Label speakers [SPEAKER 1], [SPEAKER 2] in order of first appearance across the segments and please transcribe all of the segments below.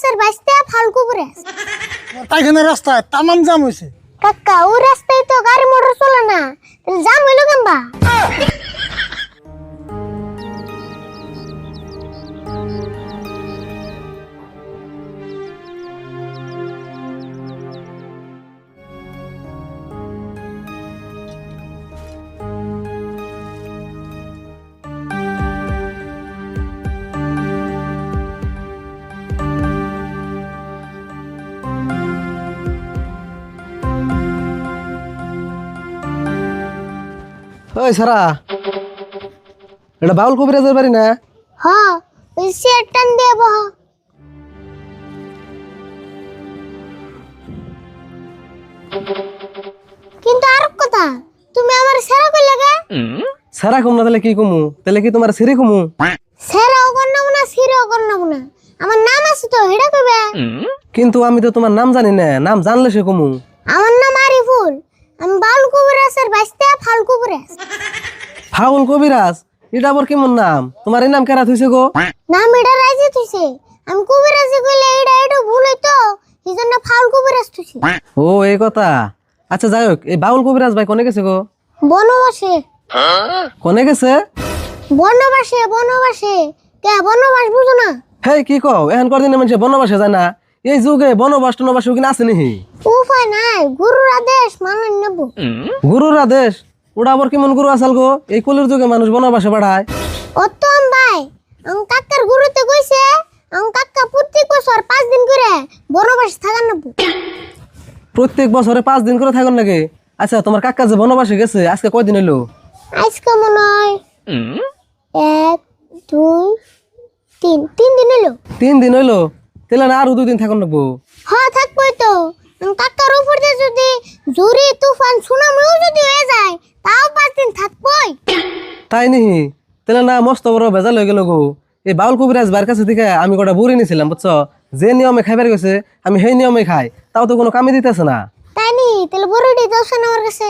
[SPEAKER 1] কবিরাজের বাইসতে ফালকু কবিরাজ
[SPEAKER 2] পায়খানা রাস্তায় তামাম জাম হয়েছে
[SPEAKER 1] কাকা ও রাস্তায় তো গাড়ি মোটর চলে না। তাহলে জাম হইল কেমবা?
[SPEAKER 3] ওই সারা? এটা বাউল কবিরাজের বাড়ি না?
[SPEAKER 1] হ ওই চেয়ার টান কিন্তু আর কথা তুমি আমার সেরা কই লাগা
[SPEAKER 3] সারা কম না তাহলে কি কমু? তাহলে কি তোমার সিরি কমু?
[SPEAKER 1] সেরাও কর নাম না সিরাও কর নাম না আমার নাম আছে তো হেডা কইবে?
[SPEAKER 3] কিন্তু আমি তো তোমার নাম জানি না নাম জানলে সে কমু।
[SPEAKER 1] আমার বাইসতে ফাল
[SPEAKER 3] ফাউল কবিরাজ এটা আবার কেমন নাম? তোমার এই নাম কেরা থইছে গো?
[SPEAKER 1] নাম এটা রাজি তুইছে আমি কুবরাসে কইলে এটা এটা ভুল হইতো। ফাল কুবরাস তুইছে
[SPEAKER 3] ও এই কথা। আচ্ছা যাই হোক এই বাউল কবিরাজ ভাই কোনে গেছে গো?
[SPEAKER 1] বনবাসে।
[SPEAKER 3] কোনে গেছে?
[SPEAKER 1] বনবাসে বনবাসে। কে বনবাস বুঝো না?
[SPEAKER 3] হেই কি কও? এখন কদিন মানুষ বনবাসে যায় না? এই যুগে বনবাস টনবাস ওখানে আছে নিহি
[SPEAKER 1] উপায় নাই গুরুর আদেশ মানন নেব।
[SPEAKER 3] গুরুর আদেশ ওটা আবার কেমন গুরু আসাল গো? এই কলির যুগে মানুষ বনবাসে বাড়ায়
[SPEAKER 1] অতম ভাই আম কাকার গুরুতে কইছে আম কাকা প্রত্যেক বছর পাঁচ দিন করে বনবাস থাকার নেব।
[SPEAKER 3] প্রত্যেক বছরে পাঁচ দিন করে থাকুন নাকি? আচ্ছা তোমার কাকা যে বনবাসে গেছে আজকে কয়দিন হইল?
[SPEAKER 1] আজকে মনে হয় এক দুই তিন তিন দিন হলো
[SPEAKER 3] তিন দিন হইল? তাহলে না আরও দুই দিন থাকুন নাকবো
[SPEAKER 1] হ থাকবোই তো। কাকার উপর দিয়ে যদি জুরি তুফান সুনামিও যদি হয়ে যায় তাও পাঁচ দিন থাকবোই।
[SPEAKER 3] তাই নিহি তাহলে না মস্ত বড় ভেজাল হয়ে গেল গো। এই বাউল কবিরাজ বার কাছে থেকে আমি গোটা বুড়ি নিছিলাম বুঝছ? যে নিয়মে খাইবার গেছে আমি সেই নিয়মে খাই। তাও তো কোনো কামে দিতেছে না।
[SPEAKER 1] তাই নি? তাহলে বড়ডি দর্শন আমার কাছে।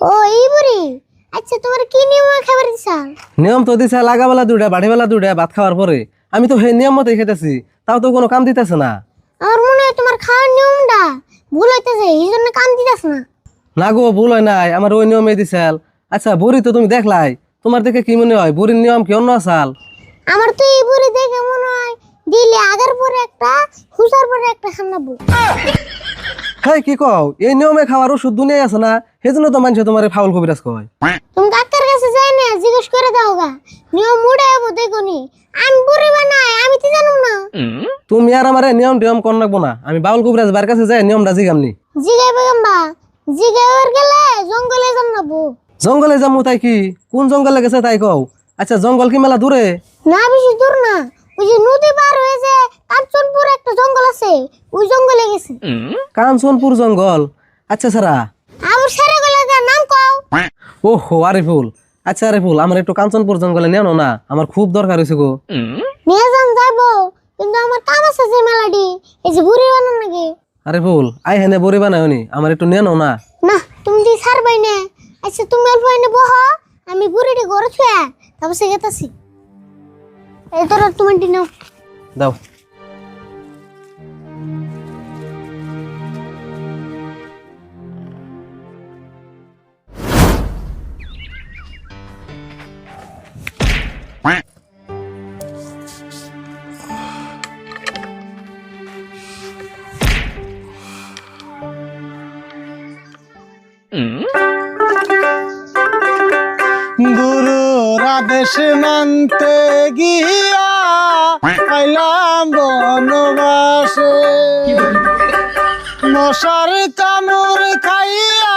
[SPEAKER 1] ও এই বুড়ি। আচ্ছা তোমার কি নিয়ম খাবার দিছাল
[SPEAKER 3] নিয়ম তো দিছে লাগাবেলা দুটা বাড়িবেলা দুটা ভাত খাওয়ার পরে। আমি তো সেই নিয়ম মতোই খেতেছি তাও তো কোনো কাম দিতেছে না।
[SPEAKER 1] আমার মনে হয় তোমার খাওয়ার নিয়মটা ভুল হইতেছে এই জন্য কাম দিতেছ না।
[SPEAKER 3] না গো ভুল হয় নাই আমার ওই নিয়মে দিছিল। আচ্ছা বুড়ি তো তুমি দেখলাই তোমার দেখে কি মনে হয় বুড়ির নিয়ম কি অন্য আসাল?
[SPEAKER 1] আমার তো এই বুড়ি দেখে মনে হয় দিলে আগের পরে একটা হুসার পরে একটা খানাবো
[SPEAKER 3] হ্যাঁ কি কও? এই নিয়মে খাওয়ার ওষুধ দুনিয়ায় আছে না? সেজন্য তো মানুষ তোমার ফাউল কবিরাজ কয়।
[SPEAKER 1] তুমি ডাক্তার কাছে যাই না জিজ্ঞেস করে দাও গা। নিয়ম মুড়ে যাব দেখো নি। আমি বুড়ি বানাই আমি তো জানুম না।
[SPEAKER 3] তুমি আর আমার নিয়ম টিয়ম কর রাখব না। আমি বাউল কবিরাজ বার কাছে যাই নিয়মটা জিগামনি
[SPEAKER 1] জিগাই বেগম্বা জিগাইবার গেলে জঙ্গলে জানাব
[SPEAKER 3] জঙ্গলে যাব তাই কি? কোন জঙ্গলে গেছে তাই কও? আচ্ছা জঙ্গল কি মেলা দূরে?
[SPEAKER 1] না বেশি দূর না। ওই যে নদী পার হয়ে যে কাঞ্চনপুর একটা জঙ্গল আছে ওই জঙ্গলে গেছে।
[SPEAKER 3] কাঞ্চনপুর জঙ্গল? আচ্ছা সারা।
[SPEAKER 1] আমার সারা গেলে নাম কও।
[SPEAKER 3] ও হো আরিফুল। আচ্ছা আরিফুল আমার একটু কাঞ্চনপুর জঙ্গলে নেও না আমার খুব দরকার হয়েছে গো।
[SPEAKER 1] নিয়ে যান যাব। কিন্তু আমার কাম আছে যে মেলাডি এই যে বুড়ি বানান নাকি।
[SPEAKER 3] আরিফুল আই হেনে বড়ি বানায়নি আমার একটু নেও না।
[SPEAKER 1] না তুমি দি ছাড়বাই না আচ্ছা তুমি অল্প এনে বহ আমি বুড়িটি ঘরে ছুয়া তারপর সে গেতাছি। এই তোর তুমি নাও
[SPEAKER 3] দাও
[SPEAKER 2] গুরুর আদেশ মানতে গিয়া পাইলাম বনবাসে। মশার কামড় খাইয়া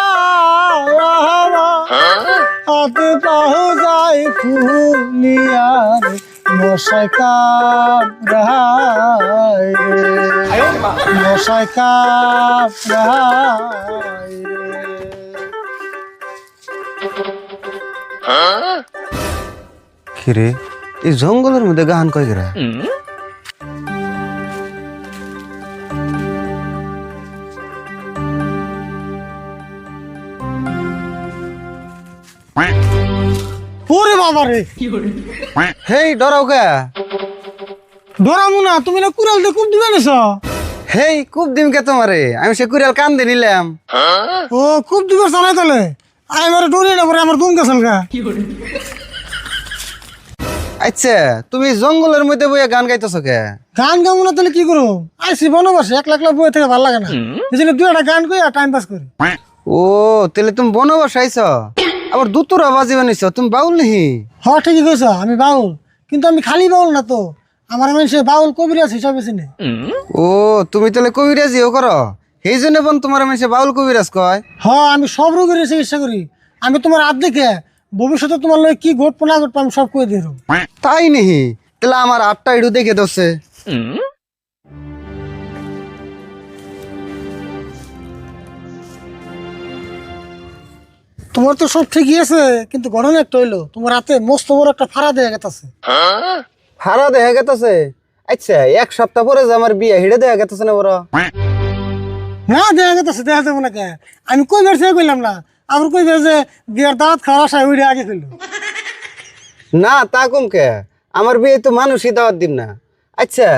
[SPEAKER 2] হাত পাহু যাই ফুলিয়া মশাই কামড়ায় রে। মশাই রে
[SPEAKER 4] কিরে এই জঙ্গলের মধ্যে গান কয় গেরা?
[SPEAKER 2] ওরে বাবারে।
[SPEAKER 4] হেই ডরাও কে?
[SPEAKER 2] ডরামু না তুমি না কুড়াল দিয়ে খুব দিবে নিছ
[SPEAKER 4] হেই খুব দিন কে তোমারে? আমি সে কুড়াল কান দিয়ে নিলাম।
[SPEAKER 2] ও খুব দিবে চালাই তাহলে? আমি আমার ডরি না পরে আমার দুম গেছিল গা
[SPEAKER 4] আচ্ছা তুমি জঙ্গলের মধ্যে বইয়া গান গাইতেছ কে?
[SPEAKER 2] গান গাবো না তাহলে কি করব? আইসি বনবাসে এক লাখ লাখ বই থেকে ভালো লাগে না। এই জন্য দুই একটা গান করি আর টাইম পাস করি।
[SPEAKER 4] ও তাহলে তুমি বনবাস আইছ? আবার দুতুরা বাজিবে নিছ তুমি বাউল নিহি?
[SPEAKER 2] হ ঠিকই কইছ আমি বাউল। কিন্তু আমি খালি বাউল না তো। আমার মানুষে বাউল কবিরাজ হিসাবে চিনে
[SPEAKER 4] ও তুমি তাহলে কবিরাজিও করো? সেই জন্য বোন তোমার মানুষে বাউল কবিরাজ কয়?
[SPEAKER 2] হ আমি সব রোগের চিকিৎসা করি। আমি তোমার দেখে ভবিষ্যতে তোমার লগে কি ঘটবো না ঘটবো আমি সব কই দিই
[SPEAKER 4] তাই নিহি? তাহলে আমার আটটা ইডু দেখে দছে
[SPEAKER 2] তোমার তো সব ঠিকই আছে কিন্তু ঘটনা একটা হইল তোমার হাতে মস্ত বড় একটা ফাড়া দেয়া গেছে
[SPEAKER 4] হারা দেখা গেতাছে? আচ্ছা এক সপ্তাহ পরে যে আমার বিয়ে হিড়ে দেখা গেতাছে না বড়?
[SPEAKER 2] না দেয়া গেতাছে দেখা যাব না কে? আমি কই সে কইলাম না? আমার কই বের যে বিয়ার দাঁত খাওয়া আসায় আগে কইলো
[SPEAKER 4] না তা কম কে? আমার বিয়ে তো মানুষই দাওয়াত দিম না। আচ্ছা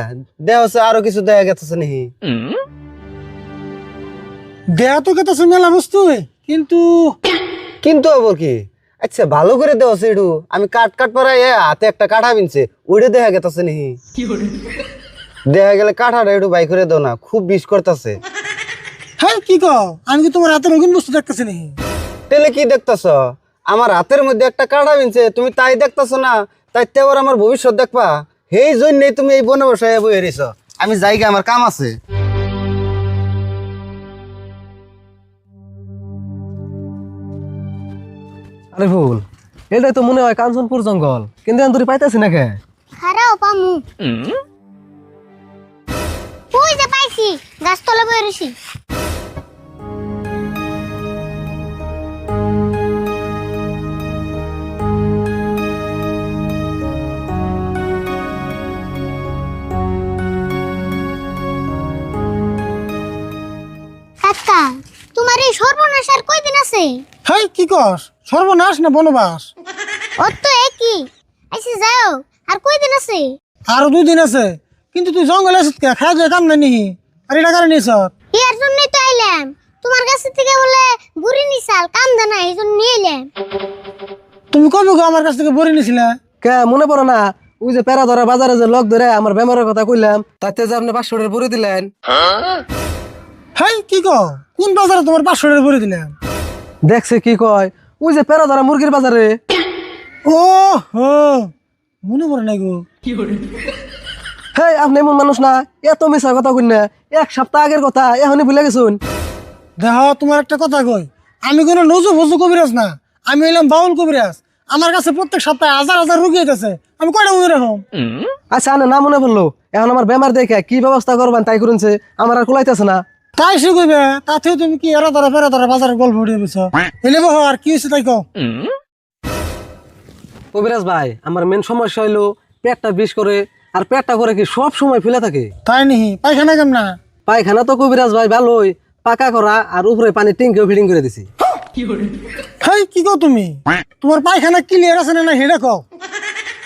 [SPEAKER 4] দেহ আরও কিছু দেখা গেতেছে নাহি
[SPEAKER 2] দেয়া তো গেতেছে মেলা বস্তু। কিন্তু
[SPEAKER 4] কিন্তু আবার কি? আচ্ছা ভালো করে দেওয়া সেটু আমি কাট কাট পরাই এ হাতে একটা কাঠা বিনছে ওইটা দেখা গেতেছে নাহি দেখা গেলে কাঠাটা একটু বাই করে দাও না খুব বিষ করতেছে।
[SPEAKER 2] হ্যাঁ কি কও? আমি কি তোমার হাতে রঙিন বস্তু দেখতেছি নি
[SPEAKER 4] তেলে কি দেখতেছ? আমার হাতের মধ্যে একটা কাঠা বিনছে তুমি তাই দেখতেছ না? তাই তে আবার আমার ভবিষ্যৎ দেখবা। সেই জন্যই তুমি এই বনে বসায় বই এরিছ আমি জায়গা আমার কাম আছে।
[SPEAKER 3] আরে ভুল। এটাই তো মনে হয় কাঞ্চনপুর জঙ্গল। কিন্তু আমি পাইতেছি না কে?
[SPEAKER 1] খারাও পামু। ওই যে পাইছি? গাছতলা বই রইছি। আছে?
[SPEAKER 2] হ্যাঁ কি কস? সর্বনাশ না বনবাস?
[SPEAKER 1] ওর তো একই। আইসে যাও আর কয়দিন আছে?
[SPEAKER 2] আরও দুই দিন আছে। কিন্তু তুই জঙ্গলে আসিস কে? খাওয়া যায় কাম নাই আর এটা কারণে নিছ?
[SPEAKER 1] এর জন্যই তো আইলাম। তোমার কাছে থেকে বলে বুড়ি নিশাল কাম দানা এই জন্য নিয়ে এলাম
[SPEAKER 2] তুমি কবে গো আমার কাছ থেকে বড়ি নিছিলে?
[SPEAKER 3] কে মনে পড়ে না? ওই যে প্যারা ধরা বাজারে যে লক ধরে আমার বেমারের কথা কইলাম তাতে যে আপনি পাঁচশো টাকা পরে দিলেন।
[SPEAKER 2] হ্যাঁ কি কো কোন বাজারে তোমার পাঁচশো টাকা বড়ি দিলাম
[SPEAKER 3] দেখছে কি কয়? ওই যে প্যারা ধরা মুরগির বাজারে।
[SPEAKER 2] ও হো মনে পড়ে নাই গো।
[SPEAKER 3] হে আপনি এমন মানুষ না এত মিশা কথা কই না এক সপ্তাহ আগের কথা এখনই ভুলে গেছুন।
[SPEAKER 2] দেহ তোমার একটা কথা কই আমি কোনো নজু ফজু কবিরাজ না আমি এলাম বাউল কবিরাজ। আমার কাছে প্রত্যেক সপ্তাহে হাজার হাজার রুগী হইতেছে আমি কয়টা মনে রাখুন
[SPEAKER 3] আচ্ছা না মনে পড়ল এখন আমার বেমার দেখে কি ব্যবস্থা করবেন তাই করুনছে আমার আর কুলাইতেছে না।
[SPEAKER 2] তাই সে কইবে তাতেও তুমি কি এরা ধরা ফেরা ধরা বাজারে গল্প উঠিয়ে দিছ? এলে বহ আর কি হয়েছে তাই কও?
[SPEAKER 3] কবিরাজ ভাই আমার মেন সমস্যা হইল পেটটা বিষ করে আর পেটটা করে কি সব সময় ফেলে থাকে?
[SPEAKER 2] তাই নিহি পায়খানা কেম না
[SPEAKER 3] পায়খানা তো কবিরাজ ভাই ভালোই পাকা করা আর উপরে পানি টিঙ্কেও ফিটিং করে দিছি।
[SPEAKER 2] হেই কি কও তুমি? তোমার পায়খানা ক্লিয়ার আছে না না হেডা কও?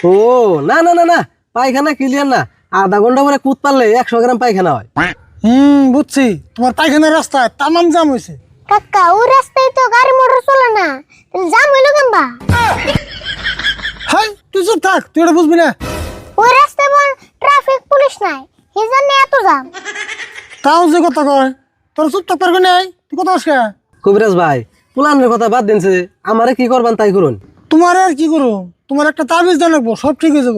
[SPEAKER 3] ও না না না না পায়খানা ক্লিয়ার না। আধা ঘণ্টা পরে কুদ পারলে একশো গ্রাম পায়খানা হয়।
[SPEAKER 2] হুম বুঝছি। তোমার পায়খানার রাস্তায় তামাম জাম হয়েছে
[SPEAKER 1] কাকা ওই রাস্তায় তো গাড়ি মোটর চলে না। তাহলে জাম হইল কেমবা
[SPEAKER 2] হাই তুই চুপ থাক তুই এটা বুঝবি না।
[SPEAKER 1] ওই রাস্তায় বল ট্রাফিক পুলিশ নাই সেই জন্য এত জাম।
[SPEAKER 2] তাও যে কথা কয় তোর চুপ থাক পারবি নাই? তুই কথা আজকে
[SPEAKER 3] কবিরাজ ভাই পুলানের কথা বাদ দিনছে আমারে কি করবেন তাই করুন।
[SPEAKER 2] তোমার আর কি করো তোমার একটা তাবিজ দেন রাখব সব ঠিক হয়ে যাব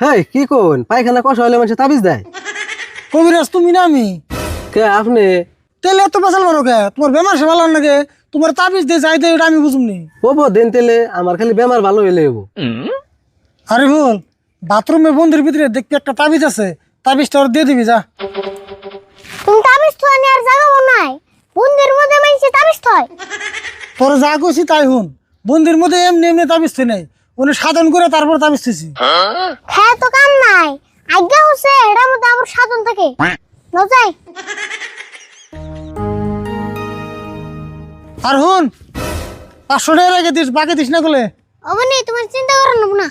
[SPEAKER 3] হ্যাঁ কি কোন পায়খানা কষা হলে মানুষ তাবিজ দেয়।
[SPEAKER 2] কবিরাজ তুমি না আমি?
[SPEAKER 3] কে আপনি?
[SPEAKER 2] তেলে এত পেশাল মারো কে? তোমার বেমার সে ভালো নাকি তোমার তাবিজ দিয়ে যাই দেয় ওটা আমি বুঝুমনি
[SPEAKER 3] ওবো দিন তেলে আমার খালি বেমার ভালো হইলে হব
[SPEAKER 2] আরে ভুল বাথরুমে বন্দির ভিতরে দেখবি একটা তাবিজ আছে তাবিজটা ওর দিয়ে দিবি যা।
[SPEAKER 1] তুমি তাবিজ তো আনি আর জাগাবো নাই। বন্দির মধ্যে মাইছে তাবিজ থয়।
[SPEAKER 2] তোর যা কইছি তাই হুন। বন্দির মধ্যে এমনি এমনি তাবিজ থই নাই। উনি সাধন করে তারপর তাবিজ থইছি।
[SPEAKER 1] হ্যাঁ তো কাম নাই। আজ্ঞা হচ্ছে এটার মধ্যে আমার সাধন থাকে। নজাই
[SPEAKER 2] আর হুন পাঁচশো টাকা রেখে দিস বাকি দিস না বলে
[SPEAKER 1] অবনি তোমার চিন্তা করো না। না